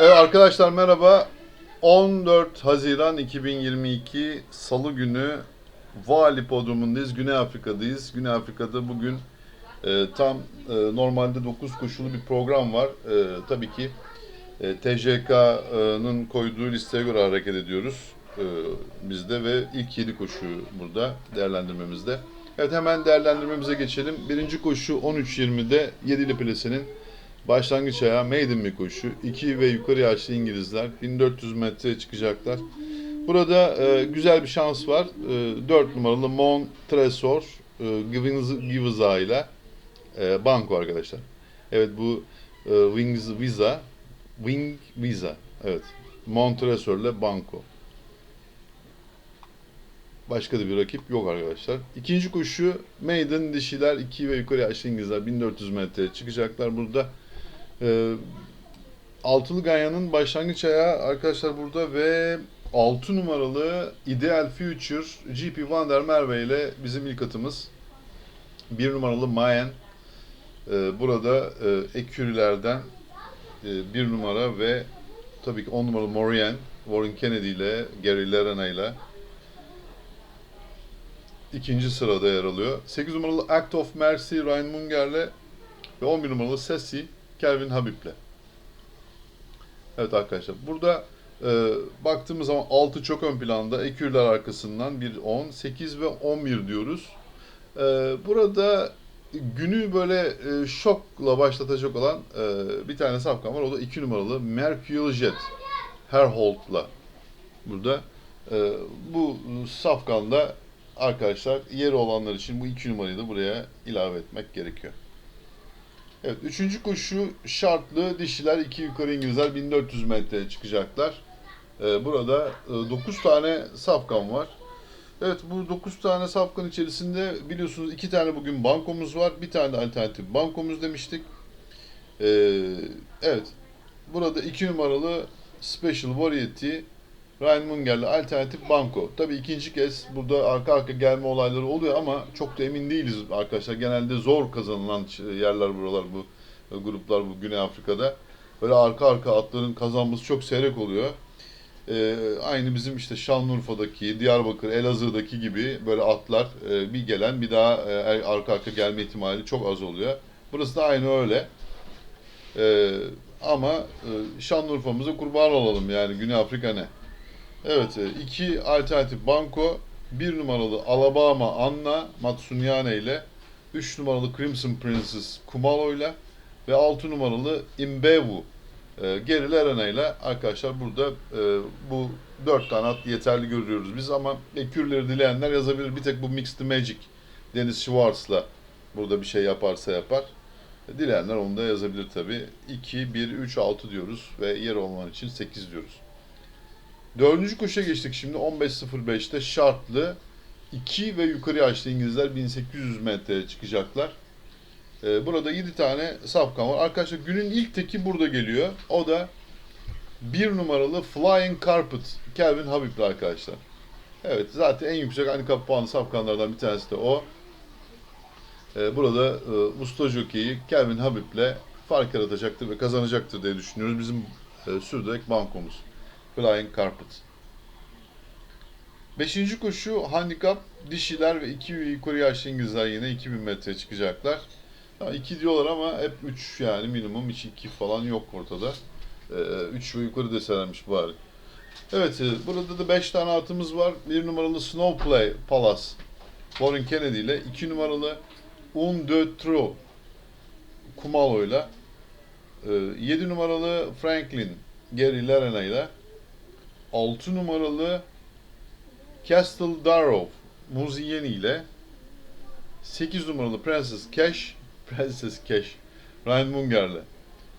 Evet arkadaşlar merhaba. 14 Haziran 2022 Salı günü Vali Podrumu'ndayız. Güney Afrika'dayız. Güney Afrika'da bugün e, tam e, normalde 9 koşulu bir program var. E, tabii ki e, TJK'nın koyduğu listeye göre hareket ediyoruz. E, biz de ve ilk 7 koşu burada değerlendirmemizde. Evet hemen değerlendirmemize geçelim. Birinci koşu 13.20'de 7'li plasenin Başlangıç ayağı maiden koşu. 2 ve yukarı yaşlı İngilizler 1400 metreye çıkacaklar. Burada e, güzel bir şans var. E, 4 numaralı Mon Tresor e, Giveza ile e, banko arkadaşlar. Evet bu e, Wings Visa Wing Visa. Evet. Mon Tresor ile banko. Başka da bir rakip yok arkadaşlar. İkinci koşu Maiden dişiler 2 ve yukarı yaşlı İngilizler 1400 metreye çıkacaklar burada. Ee, Altılı Ganya'nın başlangıç ayağı arkadaşlar burada ve 6 numaralı Ideal Future GP Van der Merwe ile bizim ilk atımız. 1 numaralı Mayen. Ee, burada e, ekürülerden 1 numara ve tabii ki 10 numaralı Morien, Warren Kennedy ile Gary Lerena ile ikinci sırada yer alıyor. 8 numaralı Act of Mercy Ryan Munger'le ve 11 numaralı Sessi Kelvin Habib'le. Evet arkadaşlar burada e, baktığımız zaman 6 çok ön planda. Ekürler arkasından 1, 10, 8 ve 11 diyoruz. E, burada günü böyle e, şokla başlatacak olan e, bir tane safkan var. O da 2 numaralı Mercurial Jet Herhold'la. Burada e, bu safkanda arkadaşlar yeri olanlar için bu 2 numarayı da buraya ilave etmek gerekiyor. Evet, üçüncü koşu şartlı dişiler iki yukarı İngilizler 1400 metreye çıkacaklar. Ee, burada 9 tane safkan var. Evet bu 9 tane safkan içerisinde biliyorsunuz iki tane bugün bankomuz var. Bir tane de alternatif bankomuz demiştik. Ee, evet. Burada 2 numaralı Special Variety Ryan Munger'le alternatif banko. Tabii ikinci kez burada arka arka gelme olayları oluyor ama çok da emin değiliz arkadaşlar. Genelde zor kazanılan yerler buralar bu e, gruplar bu Güney Afrika'da. Böyle arka arka atların kazanması çok seyrek oluyor. Ee, aynı bizim işte Şanlıurfa'daki, Diyarbakır, Elazığ'daki gibi böyle atlar e, bir gelen bir daha e, arka arka gelme ihtimali çok az oluyor. Burası da aynı öyle. Ee, ama e, Şanlıurfa'mıza kurban olalım yani Güney Afrika ne? Evet, e, iki alternatif banko, bir numaralı Alabama Anna Matsunyane ile 3 numaralı Crimson Princess Kumalo ile ve 6 numaralı Imbewu e, Geri Lerena ile arkadaşlar burada e, bu 4 tane at yeterli görüyoruz biz ama ekürleri dileyenler yazabilir. Bir tek bu Mixed Magic Deniz Schwartz'la burada bir şey yaparsa yapar. E, Dileyenler onu da yazabilir tabi. 2, 1, 3, 6 diyoruz ve yer olman için 8 diyoruz. Dördüncü koşuya geçtik şimdi 15.05'te şartlı 2 ve yukarı yaşlı İngilizler 1800 metreye çıkacaklar. Ee, burada 7 tane safkan var. Arkadaşlar günün ilk teki burada geliyor. O da 1 numaralı Flying Carpet Kelvin Habib'le arkadaşlar. Evet zaten en yüksek handikap puanlı safkanlardan bir tanesi de o. Ee, burada e, usta jokeyi Kelvin Habib'le fark yaratacaktır ve kazanacaktır diye düşünüyoruz. Bizim e, sürdürek bankomuz. Flying Carpet. Beşinci koşu handikap dişiler ve iki yukarı yaşlı İngilizler yine 2000 metre çıkacaklar. 2 diyorlar ama hep 3 yani minimum hiç 2 falan yok ortada. 3 ve yukarı deselermiş bari. Evet e, burada da 5 tane atımız var. 1 numaralı Snowplay Palace Warren Kennedy ile 2 numaralı Un de Tro Kumalo ile 7 numaralı Franklin Gary Lerena ile 6 numaralı Castle Darrow Muziyeni ile 8 numaralı Princess Cash Princess Cash Ryan Munger'le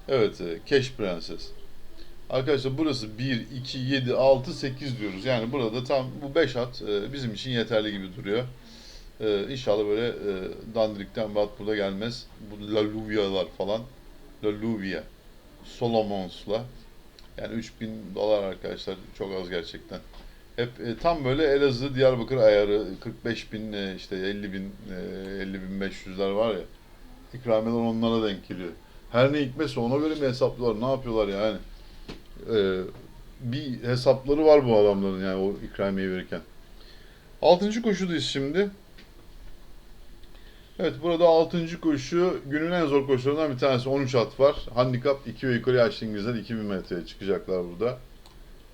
Evet e, Cash Princess Arkadaşlar burası 1, 2, 7, 6, 8 diyoruz. Yani burada tam bu 5 at e, bizim için yeterli gibi duruyor. E, inşallah böyle dandrikten bir at burada gelmez. Bu La Luvia'lar falan. La Luvia. Solomons'la. Yani 3000 dolar arkadaşlar çok az gerçekten. Hep e, tam böyle Elazığ, Diyarbakır ayarı 45 bin e, işte 50 bin e, 50 bin 500'ler var ya. İkramiyeler onlara denk geliyor. Her ne hikmetse ona göre mi hesaplıyorlar ne yapıyorlar yani. e, bir hesapları var bu adamların yani o ikramiye verirken. Altıncı koşudayız şimdi. Evet burada altıncı koşu günün en zor koşularından bir tanesi. 13 at var. Handikap 2 ve yukarı yaşlı İngilizler 2000 metreye çıkacaklar burada.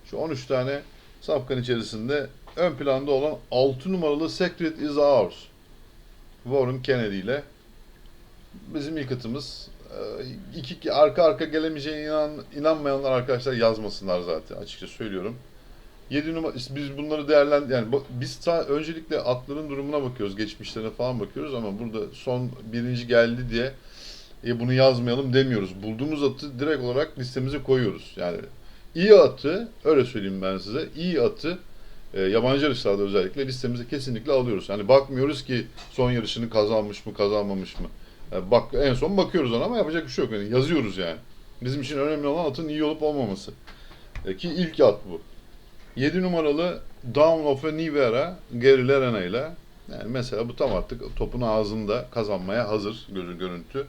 Şu 13 tane safkan içerisinde ön planda olan 6 numaralı Secret is Ours. Warren Kennedy ile bizim ilk atımız. Ee, iki arka arka gelemeyeceğine inan, inanmayanlar arkadaşlar yazmasınlar zaten açıkça söylüyorum. 7 numara biz bunları değerlen yani biz ta, öncelikle atların durumuna bakıyoruz, geçmişlerine falan bakıyoruz ama burada son birinci geldi diye e, bunu yazmayalım demiyoruz. Bulduğumuz atı direkt olarak listemize koyuyoruz. Yani iyi atı, öyle söyleyeyim ben size, iyi atı e, yabancı yarışlarda özellikle listemize kesinlikle alıyoruz. Hani bakmıyoruz ki son yarışını kazanmış mı, kazanmamış mı. Yani bak en son bakıyoruz ona ama yapacak bir şey yok. Yani yazıyoruz yani. Bizim için önemli olan atın iyi olup olmaması. E, ki ilk at bu. 7 numaralı Down of a Nivera Gary Lerena ile yani mesela bu tam artık topun ağzında kazanmaya hazır görüntü.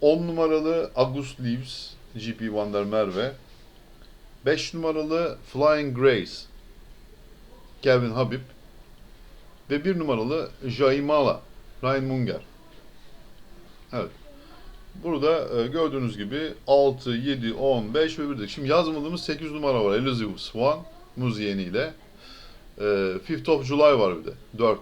10 numaralı August Leaves GP Van der Merwe 5 numaralı Flying Grace Kevin Habib ve 1 numaralı Jaimala Ryan Munger. Evet. Burada e, gördüğünüz gibi 6, 7, 10, 5 ve 1 de. Şimdi yazmadığımız 8 numara var. Elizabeth Swan, Muzieni ile. E, Fifth of July var bir de. 4.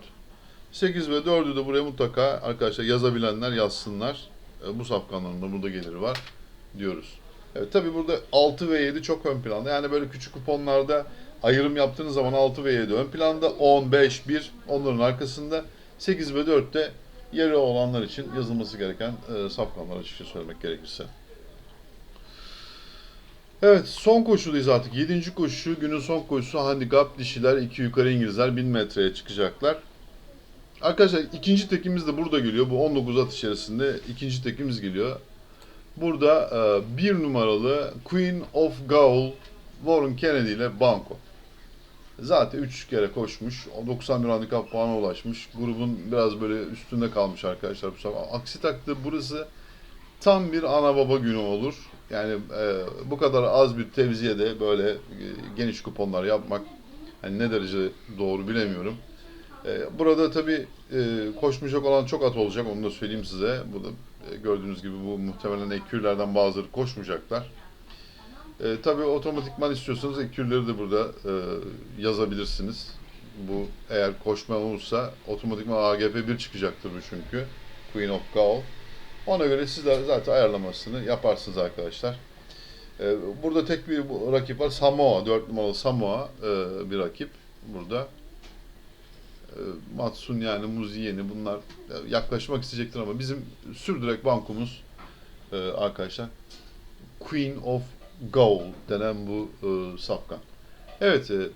8 ve 4'ü de buraya mutlaka arkadaşlar yazabilenler yazsınlar. E, bu safkanların da burada geliri var diyoruz. Evet tabi burada 6 ve 7 çok ön planda. Yani böyle küçük kuponlarda ayrım yaptığınız zaman 6 ve 7 ön planda. 10, 5, 1 onların arkasında. 8 ve 4 de yeri olanlar için yazılması gereken e, safkanlar açıkça söylemek gerekirse. Evet son koşudayız artık. 7. koşu günün son koşusu handikap dişiler 2 yukarı İngilizler 1000 metreye çıkacaklar. Arkadaşlar ikinci tekimiz de burada geliyor. Bu 19 at içerisinde ikinci tekimiz geliyor. Burada e, bir numaralı Queen of Gaul Warren Kennedy ile Banco. Zaten 3 kere koşmuş. o 91 handikap puana ulaşmış. Grubun biraz böyle üstünde kalmış arkadaşlar. Aksi takdirde burası tam bir ana baba günü olur. Yani e, bu kadar az bir tevziyede böyle e, geniş kuponlar yapmak hani ne derece doğru bilemiyorum. E, burada tabii e, koşmayacak olan çok at olacak onu da söyleyeyim size. Burada e, gördüğünüz gibi bu muhtemelen ekürlerden bazıları koşmayacaklar. E, tabii otomatikman istiyorsanız ekürleri de burada e, yazabilirsiniz. Bu eğer koşma olursa otomatikman AGP 1 çıkacaktır bu çünkü. Queen of Gaul. Ona göre sizler zaten ayarlamasını yaparsınız arkadaşlar. E, burada tek bir rakip var. Samoa. 4 numaralı Samoa e, bir rakip burada. E, Matsun yani Muziyeni bunlar e, yaklaşmak isteyecektir ama bizim sürdürek bankumuz e, arkadaşlar Queen of Gaul denen bu e, safkan. Evet, e,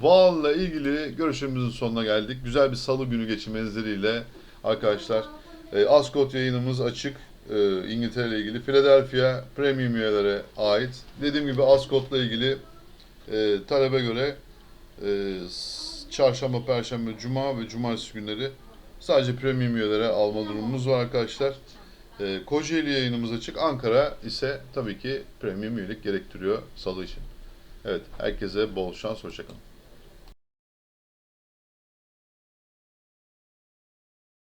Vaal'la ilgili görüşümüzün sonuna geldik. Güzel bir salı günü geçirmeniz dileğiyle arkadaşlar. E, Ascot yayınımız açık. E, İngiltere ile ilgili. Philadelphia Premium üyelere ait. Dediğim gibi Ascot'la ilgili e, talebe göre e, çarşamba, perşembe, cuma ve cumartesi günleri sadece premium üyelere alma durumumuz var arkadaşlar. E, Kocaeli yayınımız açık. Ankara ise tabii ki premium üyelik gerektiriyor salı için. Evet, herkese bol şans, hoşçakalın.